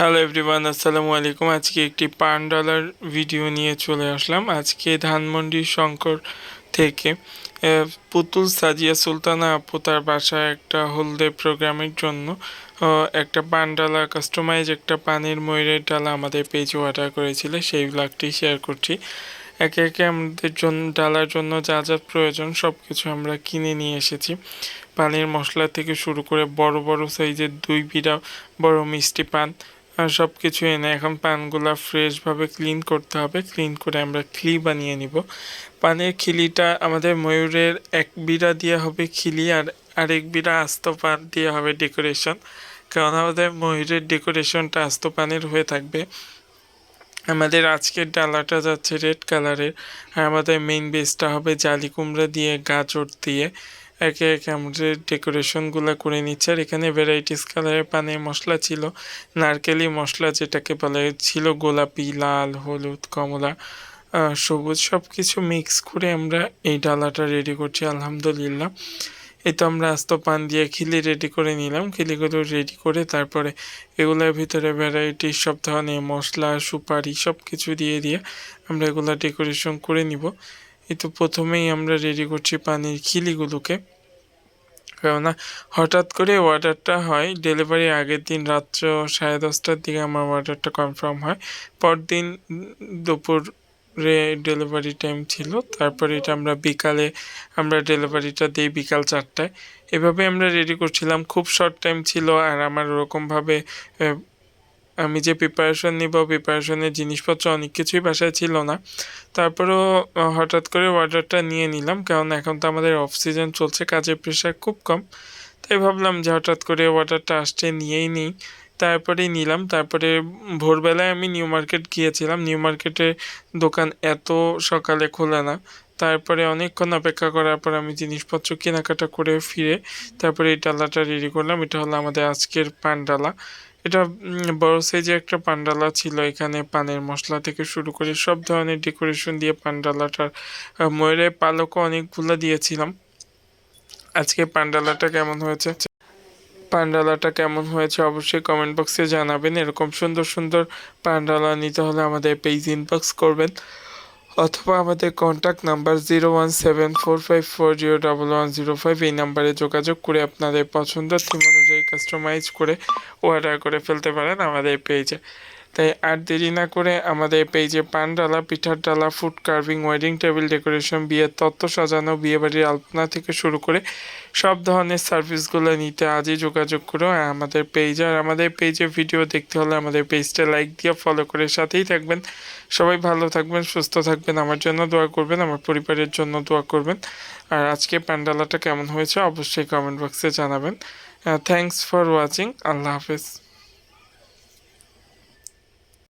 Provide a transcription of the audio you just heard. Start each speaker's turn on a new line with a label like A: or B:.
A: Hello everyone আসসালামু আলাইকুম। আজকে একটি পান ভিডিও নিয়ে চলে আসলাম। আজকে ধানমন্ডি শঙ্কর থেকে পুতুল সাজিয়া সুলতানা আপু তার বাসায় একটা হলদে প্রোগ্রামের জন্য একটা পান ডালা কাস্টমাইজ একটা পানির ময়ূরের ডালা আমাদের পেজে অর্ডার করেছিল। সেই ব্লগটি শেয়ার করছি। একে একে আমাদের জন্য ডালার জন্য যা যা প্রয়োজন সব কিছু আমরা কিনে নিয়ে এসেছি। পানির মশলা থেকে শুরু করে বড় বড় সাইজের দুই বিড়া, বড় মিষ্টি পান সব কিছু এনে এখন পানগুলা ফ্রেশভাবে ক্লিন করতে হবে। ক্লিন করে আমরা খিলি বানিয়ে নিব। পানের খিলিটা আমাদের ময়ূরের এক বিড়া দিয়ে হবে খিলি আর আরেক বিড়া আস্ত পান দিয়ে হবে ডেকোরেশন। কারণ আমাদের ময়ূরের ডেকোরেশনটা আস্ত পানের হয়ে থাকবে। আমাদের আজকের ডালাটা যাচ্ছে রেড কালারের। আর আমাদের মেইন বেসটা হবে জালি কুমড়া দিয়ে গাজর দিয়ে। একে একে আমাদের ডেকোরেশনগুলো করে নিচ্ছে, আর এখানে ভ্যারাইটিস কালারের পানের মশলা ছিল। নারকেলি মশলা যেটাকে বলে, ছিল গোলাপি, লাল, হলুদ, কমলা সবুজ সব কিছু মিক্স করে আমরা এই ডালাটা রেডি করছি, আলহামদুলিল্লাহ। তো আমরা আস্ত পান দিয়ে খিলি রেডি করে নিলাম। খিলিগুলো রেডি করে তারপরে এগুলোর ভিতরে ভ্যারাইটি সব ধরনের মশলা, সুপারি সব কিছু দিয়ে দিয়ে আমরা এগুলো ডেকোরেশন করে নিব। এই প্রথমেই আমরা রেডি করছি পানির খিলিগুলোকে। কেননা হঠাৎ করে অর্ডারটা হয় ডেলিভারি আগের দিন রাত্র সাড়ে দশটার দিকে আমার অর্ডারটা কনফার্ম হয়। পরদিন দুপুরে ডেলিভারি টাইম ছিল, তারপরে এটা আমরা বিকালে, আমরা ডেলিভারিটা দিই বিকাল চারটায়। এভাবে আমরা রেডি করছিলাম, খুব শর্ট টাইম ছিল আর আমার ওরকমভাবে আমি যে প্রিপারেশন নিব প্রিপারেশনের জিনিসপত্র অনেক কিছুই বাসায় ছিল না। তারপরেও হঠাৎ করে অর্ডারটা নিয়ে নিলাম, কারণ এখন তো আমাদের অফ সিজন চলছে, কাজের প্রেশার খুব কম। তাই ভাবলাম যে হঠাৎ করে অর্ডারটা আসছে, নিয়েই নিই। তারপরেই নিলাম, তারপরে ভোরবেলায় আমি নিউ মার্কেট গিয়েছিলাম। নিউ মার্কেটে দোকান এত সকালে খোলে না। তারপরে অনেকক্ষণ অপেক্ষা করার পর আমি জিনিসপত্র কেনাকাটা করে ফিরে, তারপরে এই ডালাটা রেডি করলাম। এটা হলো আমাদের আজকের পান ডালা এটা বড় সাইজের একটা পান্ডালা ছিল। এখানে পানের মশলা থেকে শুরু করে সব ধরনের ডেকোরেশন দিয়ে পান্ডালাটার আহ, ময়ূরের পালকও অনেকগুলো দিয়েছিলাম। আজকে পান্ডালাটা কেমন হয়েছে? পান্ডালাটা কেমন হয়েছে অবশ্যই কমেন্ট বক্সে জানাবেন। এরকম সুন্দর সুন্দর পান্ডালা নিতে হলে আমাদের পেজ ইনবক্স করবেন। অথবা আমাদের contact number zero one seven four five four zero double one zero five এই নাম্বারে যোগাযোগ করে আপনাদের পছন্দ থিম অনুযায়ী কাস্টমাইজ করে অর্ডার করে ফেলতে পারেন আমাদের পেজে তাই আর দেরি না করে আমাদের পেজে পান ডালা, পিঠার ডালা food carving wedding table decoration বিয়ের তত্ত্ব সাজানো, বিয়েবাড়ির আলপনা থেকে শুরু করে সব ধরনের সার্ভিসগুলো নিতে আজই যোগাযোগ করো আমাদের পেজ আর আমাদের পেজে ভিডিও দেখতে হলে আমাদের পেজটা লাইক দিয়ে ফলো করে সাথেই থাকবেন। সবাই ভালো থাকবেন, সুস্থ থাকবেন, আমার জন্য দোয়া করবেন, আমার পরিবারের জন্য দোয়া করবেন। আর আজকে প্যান্ডালাটা কেমন হয়েছে অবশ্যই কমেন্ট বক্সে জানাবেন। থ্যাংকস ফর ওয়াচিং আল্লাহ হাফেজ।